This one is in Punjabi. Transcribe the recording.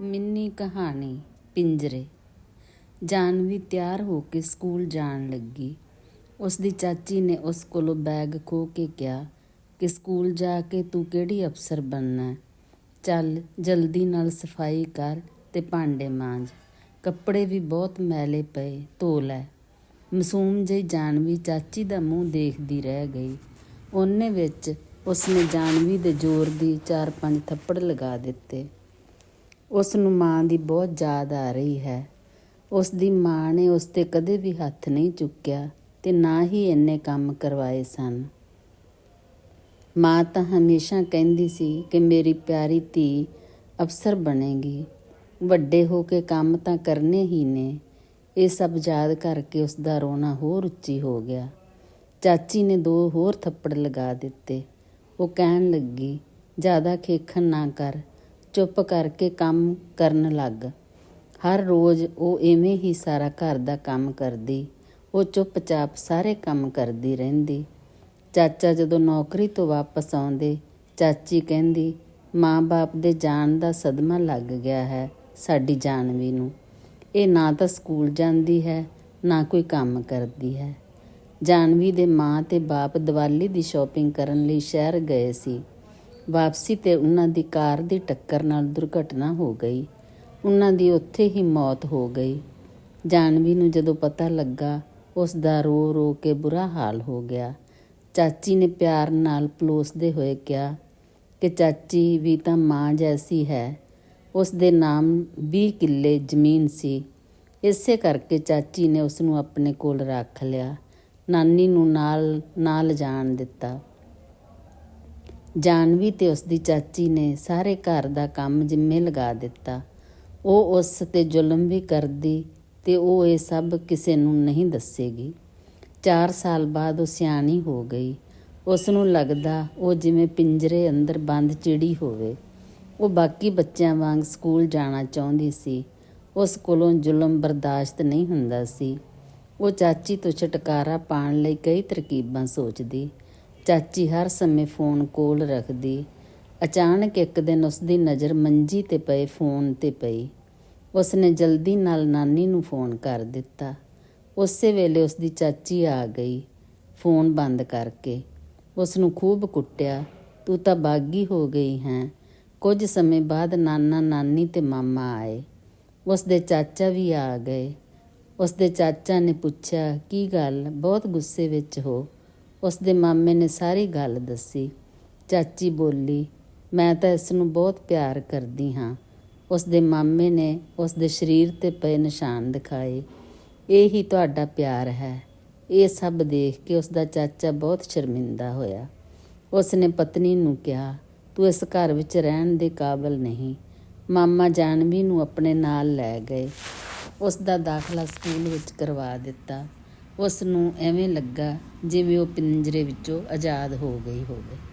ਮਿੰਨੀ ਕਹਾਣੀ, ਪਿੰਜਰੇ। ਜਾਨਵੀ ਤਿਆਰ ਹੋ ਕੇ ਸਕੂਲ ਜਾਣ ਲੱਗੀ। ਉਸ ਦੀ ਚਾਚੀ ਨੇ ਉਸ ਕੋਲੋਂ ਬੈਗ ਖੋਹ ਕੇ ਕਿਹਾ ਕਿ ਸਕੂਲ ਜਾ ਕੇ ਤੂੰ ਕਿਹੜੀ ਅਫਸਰ ਬਣਨਾ ਚੱਲ, ਜਲਦੀ ਨਾਲ ਸਫ਼ਾਈ ਕਰ ਤੇ ਭਾਂਡੇ ਮਾਂਜ। ਕੱਪੜੇ ਵੀ ਬਹੁਤ ਮੈਲੇ ਪਏ, ਧੋ ਲੈ। ਮਾਸੂਮ ਜਿਹੀ ਜਾਨਵੀ ਚਾਚੀ ਦਾ ਮੂੰਹ ਦੇਖਦੀ ਰਹਿ ਗਈ। ਉਹਨੇ ਵਿੱਚ ਉਸਨੇ ਜਾਨਵੀ ਦੇ ਜ਼ੋਰ ਦੀ ਚਾਰ ਪੰਜ ਥੱਪੜ ਲਗਾ ਦਿੱਤੇ। ਉਸ ਨੂੰ ਮਾਂ ਦੀ ਬਹੁਤ ਯਾਦ ਆ ਰਹੀ ਹੈ। ਉਸ ਦੀ ਮਾਂ ਨੇ ਉਸ ਤੇ ਕਦੇ ਵੀ ਹੱਥ ਨਹੀਂ ਚੁੱਕਿਆ ਤੇ ਨਾ ਹੀ ਇੰਨੇ ਕੰਮ ਕਰਵਾਏ ਸਨ। ਮਾਂ ਤਾਂ ਹਮੇਸ਼ਾ ਕਹਿੰਦੀ ਸੀ ਕਿ ਮੇਰੀ ਪਿਆਰੀ ਧੀ ਅਫਸਰ ਬਣੇਗੀ। ਵੱਡੇ ਹੋ ਕੇ ਕੰਮ ਤਾਂ ਕਰਨੇ ਹੀ ਨੇ। ਇਹ ਸਭ ਯਾਦ ਕਰਕੇ ਉਸ ਦਾ ਰੋਣਾ ਹੋਰ ਉੱਚੀ ਹੋ ਗਿਆ। ਚਾਚੀ ਨੇ ਦੋ ਹੋਰ ਥੱਪੜ ਲਗਾ ਦਿੱਤੇ। ਉਹ ਕਹਿਣ ਲੱਗੀ, ਜ਼ਿਆਦਾ ਖੇਖਣ ਨਾ ਕਰ। ਚੁੱਪ ਕਰਕੇ ਕੰਮ ਕਰਨ ਲੱਗ। ਹਰ ਰੋਜ਼ ਉਹ ਐਵੇਂ ਹੀ ਸਾਰਾ ਘਰ ਦਾ ਕੰਮ ਕਰਦੀ, ਉਹ ਚੁੱਪਚਾਪ ਸਾਰੇ ਕੰਮ ਕਰਦੀ ਰਹਿੰਦੀ। ਚਾਚਾ ਜਦੋਂ ਨੌਕਰੀ ਤੋਂ ਵਾਪਸ ਆਉਂਦੇ, ਚਾਚੀ ਕਹਿੰਦੀ ਮਾਂ-ਬਾਪ ਦੇ ਜਾਣ ਦਾ ਸਦਮਾ ਲੱਗ ਗਿਆ ਹੈ ਸਾਡੀ ਜਾਨਵੀ ਨੂੰ। ਇਹ ਨਾ ਤਾਂ ਸਕੂਲ ਜਾਂਦੀ ਹੈ, ਨਾ ਕੋਈ ਕੰਮ ਕਰਦੀ ਹੈ। ਜਾਨਵੀ ਦੇ ਮਾਂ ਤੇ ਬਾਪ ਦੀਵਾਲੀ ਦੀ ਸ਼ਾਪਿੰਗ ਕਰਨ ਲਈ ਸ਼ਹਿਰ ਗਏ ਸੀ। ਵਾਪਸੀ ਤੇ ਉਹਨਾਂ ਦੀ ਕਾਰ ਦੀ ਟੱਕਰ ਨਾਲ ਦੁਰਘਟਨਾ ਹੋ ਗਈ। ਉਹਨਾਂ ਦੀ ਉੱਥੇ ਹੀ ਮੌਤ ਹੋ ਗਈ। ਜਾਨਵੀ ਨੂੰ ਜਦੋਂ ਪਤਾ ਲੱਗਾ, ਉਸ ਦਾ ਰੋ ਰੋ ਕੇ ਬੁਰਾ ਹਾਲ ਹੋ ਗਿਆ। ਚਾਚੀ ਨੇ ਪਿਆਰ ਨਾਲ ਪਲੋਸਦੇ ਹੋਏ ਕਿਹਾ ਕਿ ਚਾਚੀ ਵੀ ਤਾਂ ਮਾਂ ਜੈਸੀ ਹੈ। ਉਸ ਦੇ ਨਾਮ 20 ਕਿੱਲੇ ਜ਼ਮੀਨ ਸੀ। ਇਸੇ ਕਰਕੇ ਚਾਚੀ ਨੇ ਉਸ ਨੂੰ ਆਪਣੇ ਕੋਲ ਰੱਖ ਲਿਆ। ਨਾਨੀ ਨੂੰ ਨਾਲ ਨਾਲ ਜਾਣ ਦਿੱਤਾ। ਜਾਨਵੀ ਤੇ ਉਸ ਦੀ ਚਾਚੀ ਨੇ ਸਾਰੇ ਘਰ ਦਾ ਕੰਮ ਜਿੰਮੇ ਲਗਾ ਦਿੱਤਾ। ਉਹ ਉਸ ਤੇ ਜ਼ੁਲਮ ਵੀ ਕਰਦੀ ਤੇ ਉਹ ਇਹ ਸਭ ਕਿਸੇ ਨੂੰ ਨਹੀਂ ਦੱਸੇਗੀ। 4 ਸਾਲ ਬਾਅਦ ਉਹ ਸਿਆਣੀ ਹੋ ਗਈ। ਉਸ ਨੂੰ ਲੱਗਦਾ ਉਹ ਜਿਵੇਂ ਪਿੰਜਰੇ ਅੰਦਰ ਬੰਦ ਚਿੜੀ ਹੋਵੇ। ਉਹ ਬਾਕੀ ਬੱਚਿਆਂ ਵਾਂਗ ਸਕੂਲ ਜਾਣਾ ਚਾਹੁੰਦੀ ਸੀ। ਉਸ ਕੋਲੋਂ ਜ਼ੁਲਮ ਬਰਦਾਸ਼ਤ ਨਹੀਂ ਹੁੰਦਾ ਸੀ। ਉਹ ਚਾਚੀ ਤੋਂ ਛੁਟਕਾਰਾ ਪਾਉਣ ਲਈ ਕਈ ਤਰਕੀਬਾਂ ਸੋਚਦੀ। ਚਾਚੀ ਹਰ ਸਮੇਂ ਫੋਨ ਕੋਲ ਰੱਖਦੀ। ਅਚਾਨਕ ਇੱਕ ਦਿਨ ਉਸ ਦੀ ਨਜ਼ਰ ਮੰਜੀ ਤੇ ਪਏ ਫੋਨ ਤੇ ਪਈ। ਉਸ ਨੇ ਜਲਦੀ ਨਾਲ ਨਾਨੀ ਨੂੰ ਫੋਨ ਕਰ ਦਿੱਤਾ। ਉਸੇ ਵੇਲੇ ਉਸ ਦੀ ਚਾਚੀ ਆ ਗਈ, ਫੋਨ ਬੰਦ ਕਰਕੇ। ਉਸ ਨੂੰ ਖੂਬ ਕੁੱਟਿਆ, ਤੂੰ ਤਾਂ ਬਾਗੀ ਹੋ ਗਈ ਹੈ। ਕੁਝ ਸਮੇਂ ਬਾਅਦ ਨਾਨਾ, ਨਾਨੀ ਤੇ ਮਾਮਾ ਆਏ। ਉਸ ਦੇ ਚਾਚਾ ਵੀ ਆ ਗਏ। ਉਸ ਦੇ ਚਾਚਾ ਨੇ ਪੁੱਛਿਆ, ਕੀ ਗੱਲ? ਬਹੁਤ ਗੁੱਸੇ ਵਿੱਚ ਹੋ? ਉਸ ਦੇ ਮਾਮੇ ਨੇ ਸਾਰੀ ਗੱਲ ਦੱਸੀ। ਚਾਚੀ ਬੋਲੀ, ਮੈਂ ਤਾਂ ਇਸ ਨੂੰ ਬਹੁਤ ਪਿਆਰ ਕਰਦੀ ਹਾਂ। ਉਸ ਦੇ ਮਾਮੇ ਨੇ ਉਸ ਦੇ ਸਰੀਰ ਤੇ ਪਏ ਨਿਸ਼ਾਨ ਦਿਖਾਏ। ਇਹ ਹੀ ਤੁਹਾਡਾ ਪਿਆਰ ਹੈ। ਇਹ ਸਭ ਦੇਖ ਕੇ ਉਸ ਦਾ ਚਾਚਾ ਬਹੁਤ ਸ਼ਰਮਿੰਦਾ ਹੋਇਆ। ਉਸ ਨੇ ਪਤਨੀ ਨੂੰ ਕਿਹਾ, ਤੂੰ ਇਸ ਘਰ ਵਿੱਚ ਰਹਿਣ ਦੇ ਕਾਬਲ ਨਹੀਂ। ਮਾਮਾ ਜਾਨਵੀ ਨੂੰ ਆਪਣੇ ਨਾਲ ਲੈ ਗਏ। ਉਸ ਦਾ ਦਾਖਲਾ ਸਕੂਲ ਵਿੱਚ ਕਰਵਾ ਦਿੱਤਾ। ਉਸ ਨੂੰ ਐਵੇਂ ਲੱਗਾ ਜਿਵੇਂ ਉਹ ਪਿੰਜਰੇ ਵਿੱਚੋਂ ਆਜ਼ਾਦ ਹੋ ਗਈ ਹੋਵੇ।